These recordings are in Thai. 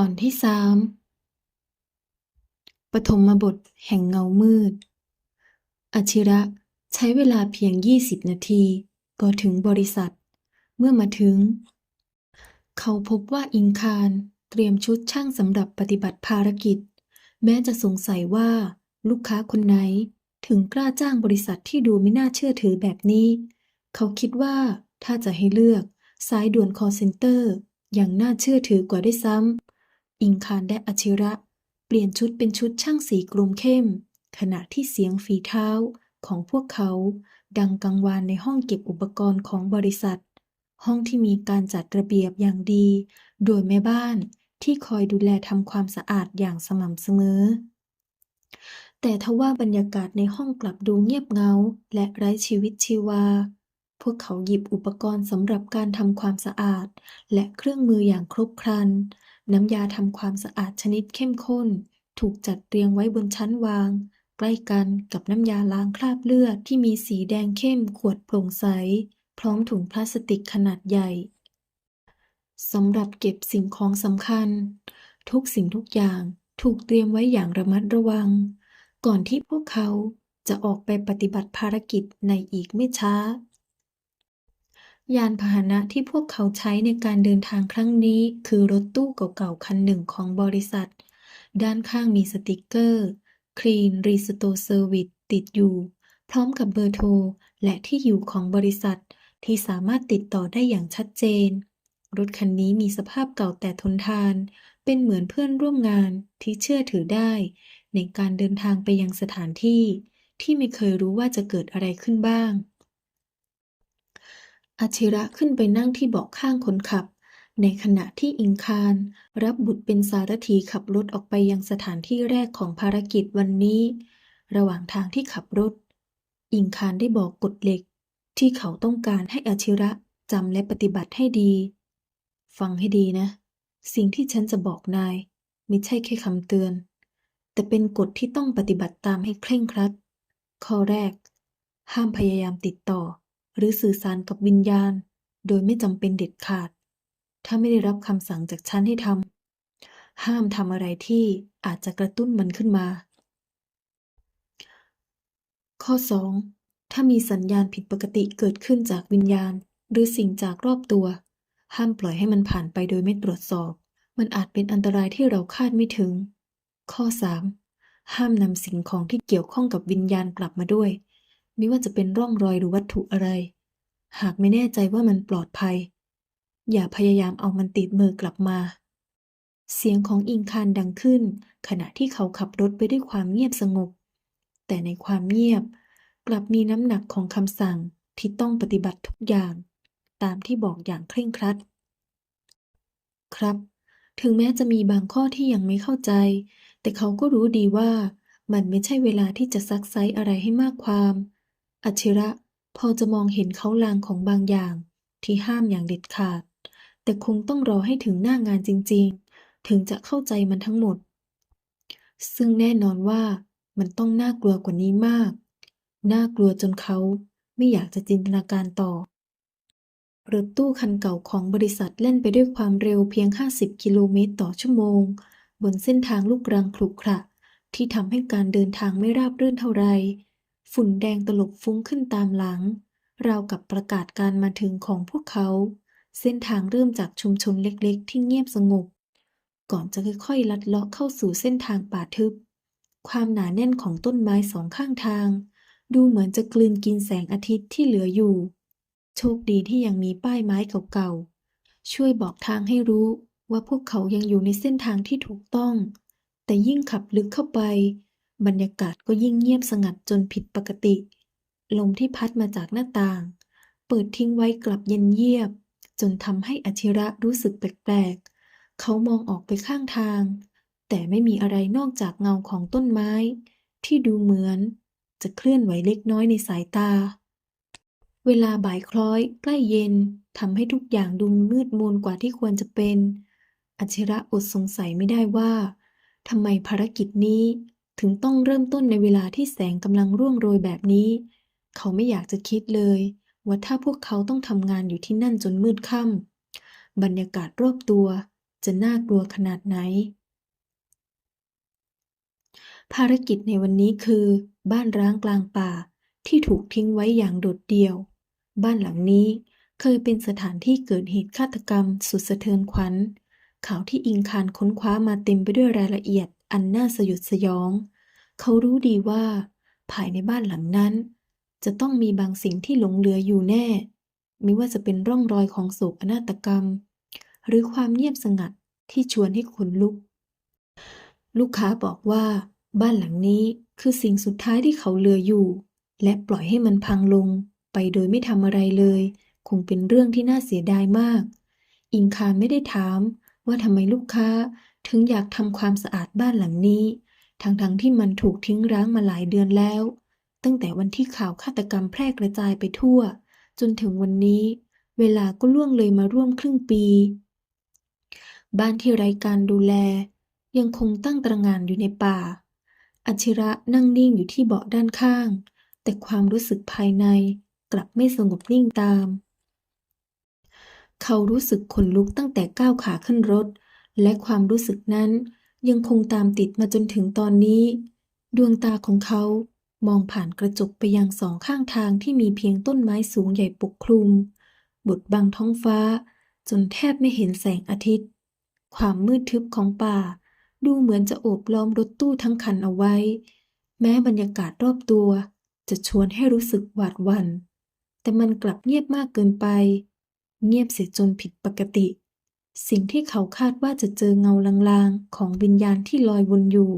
ตอนที่สามปฐมบทแห่งเงามืด อชิระใช้เวลาเพียง 20 นาที ก็ถึงบริษัท เมื่อมาถึง เขาพบว่าอิงคารเตรียมชุดช่างสำหรับปฏิบัติภารกิจ แม้จะสงสัยว่าลูกค้าคนไหนถึงกล้าจ้างบริษัทที่ดูไม่น่าเชื่อถือแบบนี้ เขาคิดว่าถ้าจะให้เลือกสายด่วนคอเซ็นเตอร์อยังน่าเชื่อถือกว่าได้ซ้ำ อิงคารและอาชิระ เปลี่ยนชุดเป็นชุดช่างสีกรมเข้ม ขณะที่เสียงฝีเท้าของพวกเขา ดังกังวานในห้องเก็บอุปกรณ์ของบริษัท ห้องที่มีการจัดระเบียบอย่างดี โดยแม่บ้านที่คอยดูแลทำความสะอาดอย่างสม่ำเสมอ แต่ทว่าบรรยากาศในห้องกลับดูเงียบเงา และไร้ชีวิตชีวา พวกเขาหยิบอุปกรณ์สำหรับการทำความสะอาด และเครื่องมืออย่างครบครัน น้ำยาทำความสะอาดชนิดเข้มข้น ถูกจัดเรียงไว้บนชั้นวาง ใกล้กันกับน้ำยาล้างคราบเลือดที่มีสีแดงเข้มขวดโปร่งใส พร้อมถุงพลาสติกขนาดใหญ่สำหรับเก็บสิ่งของสำคัญ ทุกสิ่งทุกอย่างถูกเตรียมไว้อย่างระมัดระวัง ก่อนที่พวกเขาจะออกไปปฏิบัติภารกิจในอีกไม่ช้า ยานพาหนะที่พวกเขาใช้ในการเดินทางครั้งนี้ คือรถตู้เก่าๆคันหนึ่งของบริษัท ด้านข้างมีสติกเกอร์ Clean Restore Service ติดอยู่ พร้อมกับเบอร์โทร และที่อยู่ของบริษัท ที่สามารถติดต่อได้อย่างชัดเจน รถคันนี้มีสภาพเก่าแต่ทนทาน เป็นเหมือนเพื่อนร่วมงานที่เชื่อถือได้ ในการเดินทางไปยังสถานที่ ที่ไม่เคยรู้ว่าจะเกิดอะไรขึ้นบ้าง อาชิระขึ้นไปนั่งที่เบาะข้างคนขับ ในขณะที่อิงคาร รับบุตรเป็นสารถีขับรถออกไปยังสถานที่แรกของภารกิจวันนี้ ระหว่างทางที่ขับรถ อิงคารได้บอกกฎเหล็ก ที่เขาต้องการให้อาชิระจำและปฏิบัติให้ดี ฟังให้ดีนะ สิ่งที่ฉันจะบอกนาย ไม่ใช่แค่คำเตือน แต่เป็นกฎที่ต้องปฏิบัติตามให้เคร่งครัด ข้อแรก ห้ามพยายามติดต่อ หรือสื่อสารกับวิญญาณ โดยไม่จำเป็นเด็ดขาด ถ้าไม่ได้รับคำสั่งจากฉันให้ทำห้ามทำอะไรที่อาจจะกระตุ้นมันขึ้นมา ข้อ 2. ถ้ามีสัญญาณผิดปกติเกิดขึ้นจากวิญญาณ หรือสิ่งจากรอบตัว ห้ามปล่อยให้มันผ่านไปโดยไม่ตรวจสอบ มันอาจเป็นอันตรายที่เราคาดไม่ถึง ข้อ 3. ห้ามนำสิ่งของที่เกี่ยวข้องกับวิญญาณกลับมาด้วย ไม่ว่าจะเป็นร่องรอยหรือวัตถุอะไร หากไม่แน่ใจว่ามันปลอดภัย อย่าพยายามเอามันติดมือกลับมา เสียงของอิงคารดังขึ้น ขณะที่เขาขับรถไปด้วยความเงียบสงบ แต่ในความเงียบกลับมีน้ำหนักของคำสั่งที่ต้องปฏิบัติทุกอย่าง ตามที่บอกอย่างเคร่งครัด ครับ ถึงแม้จะมีบางข้อที่ยังไม่เข้าใจ แต่เขาก็รู้ดีว่ามันไม่ใช่เวลาที่จะซักไซอะไรให้มากความ อัจฉิระพอจะมองเห็นเขาลางของบางอย่างที่ห้ามอย่างเด็ดขาด แต่คงต้องรอให้ถึงหน้างานจริงๆ ถึงจะเข้าใจมันทั้งหมด ซึ่งแน่นอนว่ามันต้องน่ากลัวกว่านี้มาก น่ากลัวจนเขาไม่อยากจะจินตนาการต่อ รถตู้คันเก่าของบริษัทเล่นไปด้วยความเร็วเพียง 50 กิโลเมตรต่อชั่วโมง บนเส้นทางลูกรังขรุขระที่ทำให้การเดินทางไม่ราบรื่นเท่าไร ฝุ่นแดงตลบฟุ้งขึ้นตามหลัง ราวกับประกาศการมาถึงของพวกเขา เส้นทางเริ่มจากชุมชนเล็กๆ ที่เงียบสงบ ก่อนจะค่อยๆ ลัดเลาะเข้าสู่เส้นทางป่าทึบ ความหนาแน่นของต้นไม้สองข้างทาง ดูเหมือนจะกลืนกินแสงอาทิตย์ที่เหลืออยู่ โชคดีที่ยังมีป้ายไม้เก่าๆ ช่วยบอกทางให้รู้ว่าพวกเขายังอยู่ในเส้นทางที่ถูกต้อง แต่ยิ่งขับลึกเข้าไป บรรยากาศก็ยิ่งเงียบสงัดจนผิดปกติ ลมที่พัดมาจากหน้าต่าง เปิดทิ้งไว้กลับเย็นเยียบ จนทำให้อชิระรู้สึกแปลกๆ เขามองออกไปข้างทาง แต่ไม่มีอะไรนอกจากเงาของต้นไม้ ที่ดูเหมือน จะเคลื่อนไหวเล็กน้อยในสายตา เวลาบ่ายคล้อยใกล้เย็นทำให้ทุกอย่างดูมืดมนกว่าที่ควรจะเป็นอชิระอดสงสัยไม่ได้ว่าทำไมภารกิจนี้ ถึงต้องเริ่มต้นในเวลาที่แสงกำลังร่วงโรยแบบนี้ เขาไม่อยากจะคิดเลย ว่าถ้าพวกเขาต้องทำงานอยู่ที่นั่นจนมืดค่ำบรรยากาศรอบตัว จะน่ากลัวขนาดไหน ภารกิจในวันนี้คือ บ้านร้างกลางป่าที่ถูกทิ้งไว้อย่างโดดเดี่ยว บ้านหลังนี้เคยเป็นสถานที่เกิดเหตุฆาตกรรมสุดสะเทือนขวัญข่าวที่อิงคารค้นคว้ามาเต็มไปด้วยรายละเอียด อันน่าสยดสยอง เขารู้ดีว่า ภายในบ้านหลังนั้น จะต้องมีบางสิ่งที่หลงเหลืออยู่แน่ ไม่ว่าจะเป็นร่องรอยของโศกนาฏกรรม หรือความเงียบสงัดที่ชวนให้ขนลุก ลูกค้าบอกว่า บ้านหลังนี้คือสิ่งสุดท้ายที่เขาเหลืออยู่ และปล่อยให้มันพังลง ไปโดยไม่ทำอะไรเลย คงเป็นเรื่องที่น่าเสียดายมาก อิงคารไม่ได้ถาม ว่าทำไมลูกค้าถึงอยากทำความสะอาดบ้านหลังนี้ ทั้งๆทที่มันถูกทิ้งร้างมาหลายเดือนแล้ว ตั้งแต่วันที่ข่าวฆาตกรรมแพร่กระจายไปทั่ว จนถึงวันนี้ เวลาก็ล่วงเลยมาร่วมครึ่งปี บ้านที่ไร้การดูแล ยังคงตั้งตระงานอยู่ในป่าอัชิระนั่งนิ่งอยู่ที่เบาะด้านข้าง แต่ความรู้สึกภายในกลับไม่สงบนิ่งตาม เขารู้สึกขนลุกตั้งแต่ก้าวขาขึ้นรถ และความรู้สึกนั้นยังคงตามติดมาจนถึงตอนนี้ ดวงตาของเขามองผ่านกระจกไปยังสองข้างทางที่มีเพียงต้นไม้สูงใหญ่ปกคลุม บดบังท้องฟ้า จนแทบไม่เห็นแสงอาทิตย์ ความมืดทึบของป่า ดูเหมือนจะโอบล้อมรถตู้ทั้งคันเอาไว้ แม้บรรยากาศรอบตัว จะชวนให้รู้สึกหวาดหวัน่นแต่มันกลับเงียบมากเกินไป เงียบเสียจนผิดปกติ สิ่งที่เขาคาดว่าจะเจอเงาลางๆ ของวิญญาณที่ลอยวนอยู่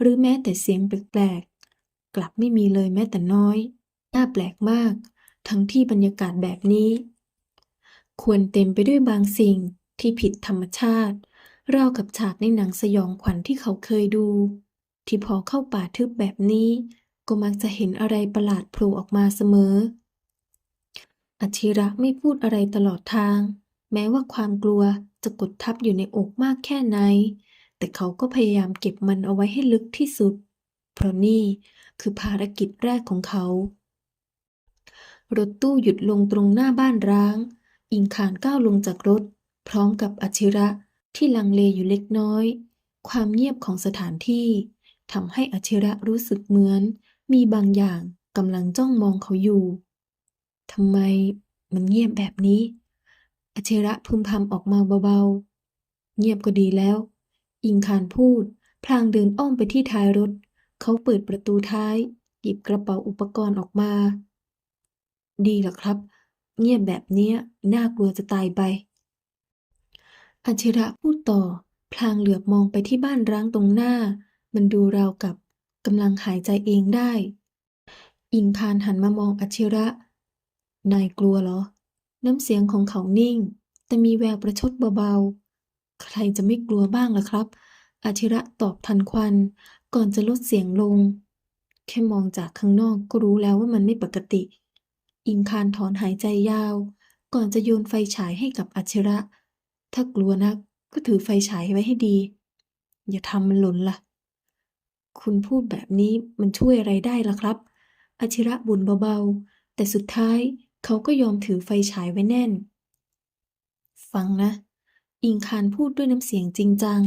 หรือแม้แต่เสียงแปลกๆ กลับไม่มีเลยแม้แต่น้อย น่าแปลกมาก ทั้งที่บรรยากาศแบบนี้ ควรเต็มไปด้วยบางสิ่งที่ผิดธรรมชาติราวกับฉากในหนังสยองขวัญที่เขาเคยดู ที่พอเข้าป่าทึบแบบนี้ ก็มักจะเห็นอะไรประหลาดโผล่ออกมาเสมอ อาชิระไม่พูดอะไรตลอดทาง แม้ว่าความกลัวจะกดทับอยู่ในอกมากแค่ไหน แต่เขาก็พยายามเก็บมันเอาไว้ให้ลึกที่สุด เพราะนี่คือภารกิจแรกของเขา รถตู้หยุดลงตรงหน้าบ้านร้าง อิงคารก้าวลงจากรถ พร้อมกับอชิระที่ลังเลอยู่เล็กน้อย ความเงียบของสถานที่ทำให้อชิระรู้สึกเหมือน มีบางอย่างกำลังจ้องมองเขาอยู่ ทำไมมันเงียบแบบนี้อาชิระพึมพำออกมาเบาๆ เงียบก็ดีแล้ว อิงคารพูด พลางเดินอ้อมไปที่ท้ายรถ เขาเปิดประตูท้าย หยิบกระเป๋าอุปกรณ์ออกมา ดีเหรอครับ เงียบแบบเนี้ยน่ากลัวจะตายไปอาชิระพูดต่อ พลางเหลือบมองไปที่บ้านร้างตรงหน้า มันดูราวกับกำลังหายใจเองได้ อิงคารหันมามองอาชิระ นายกลัวเหรอ น้ำเสียงของเขานิ่ง แต่มีแววประชดเบาๆ ใครจะไม่กลัวบ้างล่ะครับ อาชิระตอบทันควัน ก่อนจะลดเสียงลง แค่มองจากข้างนอกก็รู้แล้วว่ามันไม่ปกติ อิงคารถอนหายใจยาว ก่อนจะโยนไฟฉายให้กับอาชิระ ถ้ากลัวนักก็ถือไฟฉายไว้ให้ดี อย่าทำมันหล่นล่ะ คุณพูดแบบนี้มันช่วยอะไรได้ล่ะครับอาชิระบ่นเบาๆ แต่สุดท้าย เขาก็ยอมถือไฟฉายไว้แน่น ฟังนะ อิงคารพูดด้วยน้ำเสียงจริงจัง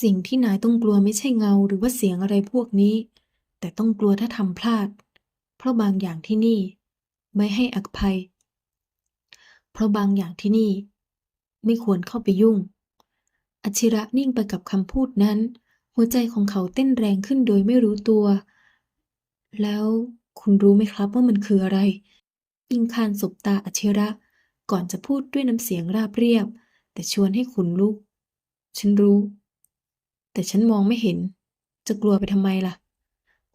สิ่งที่นายต้องกลัวไม่ใช่เงาหรือว่าเสียงอะไรพวกนี้ แต่ต้องกลัวถ้าทำพลาด เพราะบางอย่างที่นี่ ไม่ให้อภัย เพราะบางอย่างที่นี่ ไม่ควรเข้าไปยุ่งอชิระนิ่งไปกับคำพูดนั้น หัวใจของเขาเต้นแรงขึ้นโดยไม่รู้ตัว แล้ว คุณรู้ไหมครับว่ามันคืออะไร อิงคารสบตาอชิระ ก่อนจะพูดด้วยน้ำเสียงราบเรียบ แต่ชวนให้ขนลุก ฉันรู้ แต่ฉันมองไม่เห็น จะกลัวไปทำไมล่ะ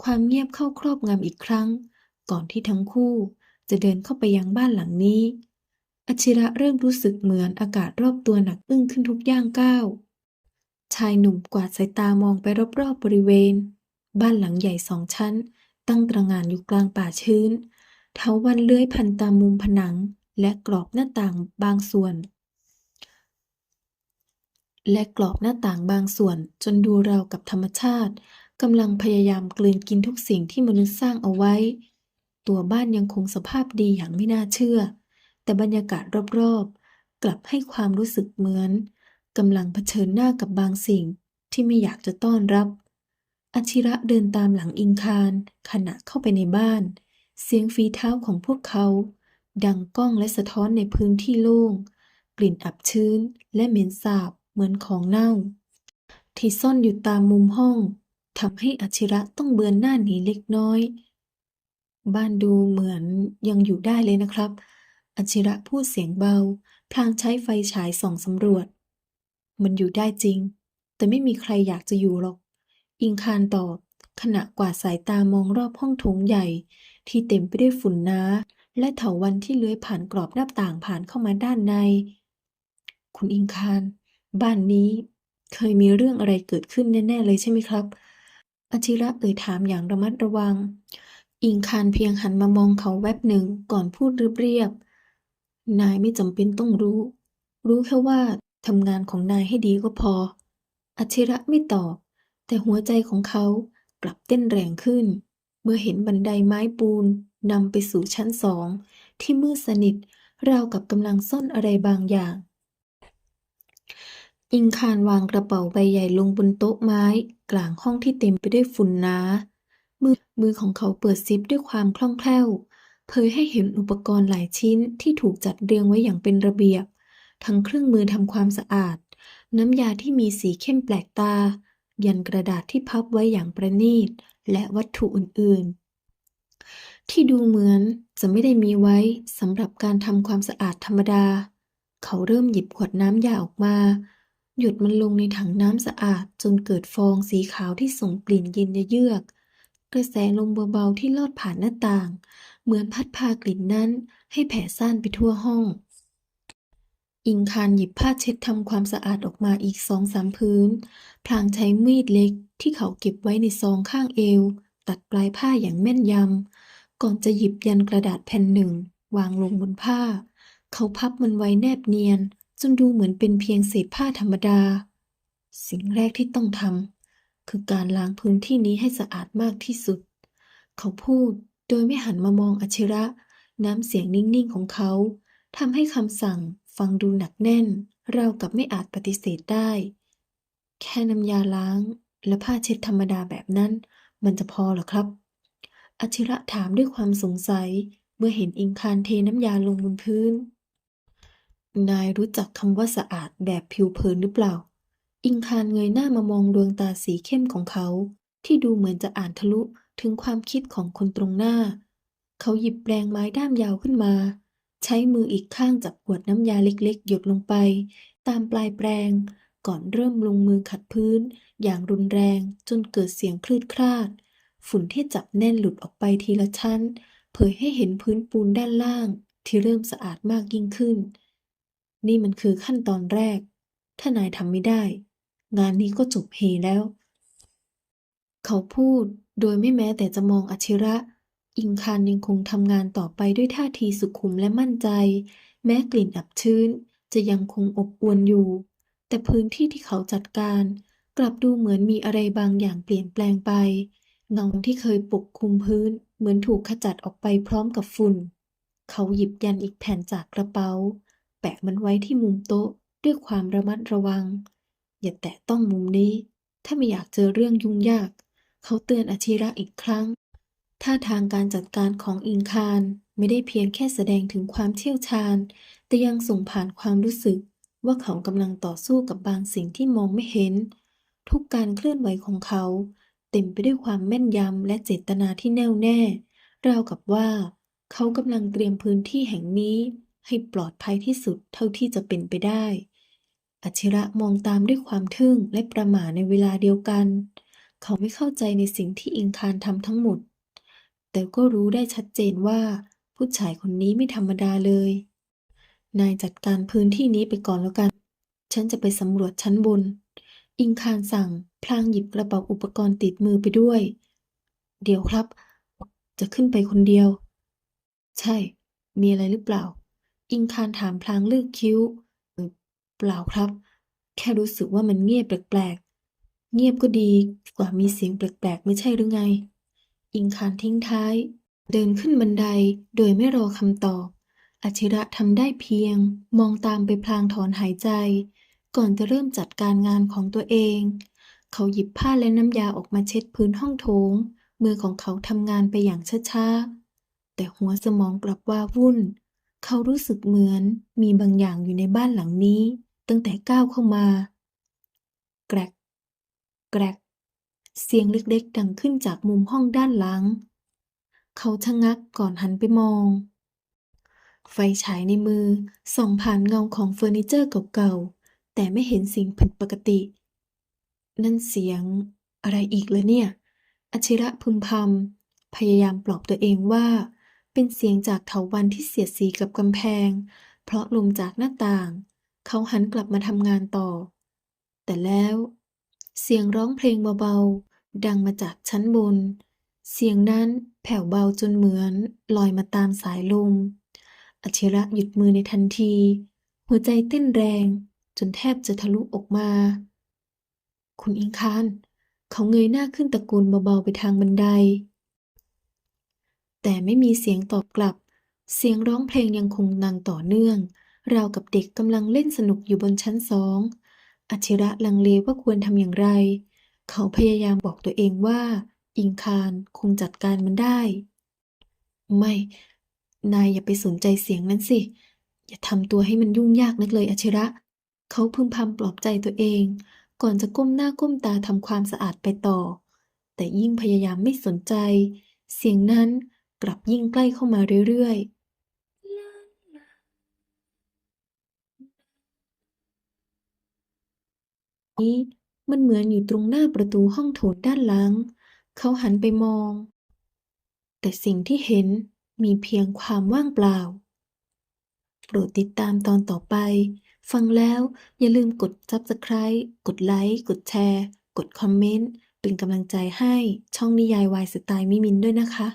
ความเงียบเข้าครอบงำอีกครั้ง ก่อนที่ทั้งคู่จะเดินเข้าไปยังบ้านหลังนี้อชิระเริ่มรู้สึกเหมือนอากาศรอบตัวหนักอึ้งขึ้นทุกย่างก้าว ชายหนุ่มกวาดสายตามองไปรอบๆบริเวณ บ้านหลังใหญ่สองชั้น ตั้งตระงานอยู่กลางป่าชื้น เถาวันเลื้อยพันตามมุมผนัง และกรอบหน้าต่างบางส่วน และกรอบหน้าต่างบางส่วน จนดูราวกับธรรมชาติกำลังพยายามกลืนกินทุกสิ่งที่มนุษย์สร้างเอาไว้ ตัวบ้านยังคงสภาพดีอย่างไม่น่าเชื่อ แต่บรรยากาศรอบๆ กลับให้ความรู้สึกเหมือนกำลังเผชิญหน้ากับบางสิ่งที่ไม่อยากจะต้อนรับ อาชิระเดินตามหลังอิงคารขณะเข้าไปในบ้าน เสียงฝีเท้าของพวกเขา ดังก้องและสะท้อนในพื้นที่โล่ง กลิ่นอับชื้นและเหม็นสาบเหมือนของเน่า ที่ซ่อนอยู่ตามมุมห้องทำให้อาชิระต้องเบือนหน้าหนีเล็กน้อย บ้านดูเหมือนยังอยู่ได้เลยนะครับอาชิระพูดเสียงเบา พลางใช้ไฟฉายส่องสำรวจ มันอยู่ได้จริง แต่ไม่มีใครอยากจะอยู่หรอก อิงคารตอบ ขณะกวาดสายตามองรอบห้องโถงใหญ่ ที่เต็มไปด้วยฝุ่นน้า และเถาวัลย์ที่เลื้อยผ่านกรอบหน้าต่างผ่านเข้ามาด้านใน คุณอิงคารบ้านนี้ เคยมีเรื่องอะไรเกิดขึ้นแน่ ๆ เลยใช่ไหมครับอชิระเอ่ยถามอย่างระมัดระวัง อิงคารเพียงหันมามองเขาแวบหนึ่งก่อนพูดเรียบๆนายไม่จำเป็นต้องรู้ รู้แค่ว่าทำงานของนายให้ดีก็พออชิระไม่ตอบ แต่หัวใจของเขากลับเต้นแรงขึ้น เมื่อเห็นบันไดไม้ปูนนำไปสู่ชั้นสอง ที่มืดสนิทราวกับกำลังซ่อนอะไรบางอย่าง อิงคารวางกระเป๋าใบใหญ่ลงบนโต๊ะไม้ กลางห้องที่เต็มไปด้วยฝุ่นหนามือมือของเขาเปิดซิปด้วยความคล่องแคล่ว เผยให้เห็นอุปกรณ์หลายชิ้นที่ถูกจัดเรียงไว้อย่างเป็นระเบียบ ทั้งเครื่องมือทำความสะอาด น้ำยาที่มีสีเข้มแปลกตา ยันกระดาษที่พับไว้อย่างประณีต และวัตถุอื่นๆ ที่ดูเหมือนจะไม่ได้มีไว้สำหรับการทำความสะอาดธรรมดา เขาเริ่มหยิบขวดน้ำยาออกมา หยดมันลงในถังน้ำสะอาดจนเกิดฟองสีขาวที่ส่งกลิ่นเย็นเยือก กระแสลมเบาๆที่ลอดผ่านหน้าต่าง เหมือนพัดพากลิ่นนั้นให้แผ่ซ่านไปทั่วห้อง อิงคารหยิบผ้าเช็ดทำความสะอาดออกมาอีกสองสามพื้น พลางใช้มีดเล็กที่เขาเก็บไว้ในซองข้างเอว ตัดปลายผ้าอย่างแม่นยำ ก่อนจะหยิบยันกระดาษแผ่นหนึ่ง วางลงบนผ้า เขาพับมันไว้แนบเนียน จนดูเหมือนเป็นเพียงเศษผ้าธรรมดา สิ่งแรกที่ต้องทำคือการล้างพื้นที่นี้ให้สะอาดมากที่สุด เขาพูดโดยไม่หันมามองอชิระ น้ำเสียงนิ่งๆของเขาทำให้คำสั่ง ฟังดูหนักแน่น เรากับไม่อาจปฏิเสธได้ แค่น้ำยาล้าง และผ้าเช็ดธรรมดาแบบนั้น มันจะพอหรอครับอาชิระถามด้วยความสงสัย เมื่อเห็นอิงคารเทน้ำยาลงบนพื้น นายรู้จักคำว่าสะอาดแบบผิวเผินหรือเปล่า อิงคารเงยหน้ามามองดวงตาสีเข้มของเขา ที่ดูเหมือนจะอ่านทะลุถึงความคิดของคนตรงหน้า เขาหยิบแปรงไม้ด้ามยาวขึ้นมา ใช้มืออีกข้างจับขวดน้ำยาเล็กๆ หยดลงไป ตามปลายแปรงก่อนเริ่มลงมือขัดพื้น อย่างรุนแรงจนเกิดเสียงคลืดคลาด ฝุ่นที่จับแน่นหลุดออกไปทีละชั้น เผยให้เห็นพื้นปูนด้านล่าง ที่เริ่มสะอาดมากยิ่งขึ้น นี่มันคือขั้นตอนแรก ถ้านายทำไม่ได้ งานนี้ก็จบเฮแล้ว เขาพูดโดยไม่แม้แต่จะมองอชิระ อิงคารยังคงทำงานต่อไปด้วยท่าทีสุขุมและมั่นใจ แม้กลิ่นอับชื้น จะยังคงอบอวลอยู่ แต่พื้นที่ที่เขาจัดการ กลับดูเหมือนมีอะไรบางอย่างเปลี่ยนแปลงไปเงาที่เคยปกคลุมพื้น เหมือนถูกขจัดออกไปพร้อมกับฝุ่น เขาหยิบยันอีกแผ่นจากกระเป๋า แปะมันไว้ที่มุมโต๊ะด้วยความระมัดระวัง อย่าแตะต้องมุมนี้ ถ้าไม่อยากเจอเรื่องยุ่งยาก เขาเตือนอาชิระอีกครั้ง ท่าทางการจัดการของอิงคารไม่ได้เพียงแค่แสดงถึงความเชี่ยวชาญ แต่ยังส่งผ่านความรู้สึก ว่าเขากำลังต่อสู้กับบางสิ่งที่มองไม่เห็น ทุกการเคลื่อนไหวของเขา เต็มไปด้วยความแม่นยำและเจตนาที่แน่วแน่ ราวกับว่า เขากำลังเตรียมพื้นที่แห่งนี้ ให้ปลอดภัยที่สุดเท่าที่จะเป็นไปได้ อชิระมองตามด้วยความทึ่งและประหม่าในเวลาเดียวกัน เขาไม่เข้าใจในสิ่งที่อิงคารทำทั้งหมด แต่ก็รู้ได้ชัดเจนว่า ผู้ชายคนนี้ไม่ธรรมดาเลย นายจัดการพื้นที่นี้ไปก่อนแล้วกัน ฉันจะไปสำรวจชั้นบน อิงคารสั่ง พลางหยิบกระเป๋าอุปกรณ์ติดมือไปด้วย เดี๋ยวครับ จะขึ้นไปคนเดียว ใช่ มีอะไรหรือเปล่า อิงคารถามพลางเลือกคิ้วเออเปล่าครับ แค่รู้สึกว่ามันเงียบแปลกๆ เงียบก็ดีกว่ามีเสียงแปลกๆ ไม่ใช่หรือไง อิงคารทิ้งท้าย เดินขึ้นบันไดโดยไม่รอคำตอบอชิระทำได้เพียง มองตามไปพลางถอนหายใจ ก่อนจะเริ่มจัดการงานของตัวเอง เขาหยิบผ้าและน้ำยาออกมาเช็ดพื้นห้องโถง มือของเขาทำงานไปอย่างช้าๆ แต่หัวสมองกลับว่าวุ่น เขารู้สึกเหมือนมีบางอย่างอยู่ในบ้านหลังนี้ ตั้งแต่ก้าวเข้ามา แกรก แกรก เสียงเล็กๆ ดังขึ้นจากมุมห้องด้านหลัง เขาชะงักก่อนหันไปมอง ไฟฉายในมือส่องผ่านเงาของเฟอร์นิเจอร์เก่าๆ แต่ไม่เห็นสิ่งผิดปกติ นั่นเสียงอะไรอีกเลยเนี่ยอชิระพึมพำพยายามปลอบตัวเองว่า เป็นเสียงจากเถาวัลย์ที่เสียดสีกับกำแพง เพราะลมจากหน้าต่าง เขาหันกลับมาทำงานต่อ แต่แล้ว เสียงร้องเพลงเบาๆ ดังมาจากชั้นบน เสียงนั้นแผ่วเบาจนเหมือนลอยมาตามสายลมอชิระหยุดมือในทันที หัวใจเต้นแรงจนแทบจะทะลุออกมา คุณอิงคานเขาเงยหน้าขึ้นตะโกนเบาๆไปทางบันได แต่ไม่มีเสียงตอบกลับ เสียงร้องเพลงยังคงดังต่อเนื่อง ราวกับเด็กกำลังเล่นสนุกอยู่บนชั้นสอง อัชิระลังเลว่าควรทำอย่างไร เขาพยายามบอกตัวเองว่า อิงคารคงจัดการมันได้ ไม่ นายอย่าไปสนใจเสียงนั้นสิ อย่าทำตัวให้มันยุ่งยากนักเลยอัชิระ เขาพึมพำปลอบใจตัวเอง ก่อนจะก้มหน้าก้มตาทำความสะอาดไปต่อ แต่ยิ่งพยายามไม่สนใจ เสียงนั้นกลับยิ่งใกล้เข้ามาเรื่อยๆ นี้มันเหมือนอยู่ตรงหน้าประตูห้องโถงด้านหลัง เขาหันไปมอง แต่สิ่งที่เห็นมีเพียงความว่างเปล่า โปรดติดตามตอนต่อไป ฟังแล้วอย่าลืมกด Subscribe กดไลค์กดแชร์ กดคอมเมนต์ เป็นกำลังใจให้ช่องนิยายวายสไตล์มิมินด้วยนะคะ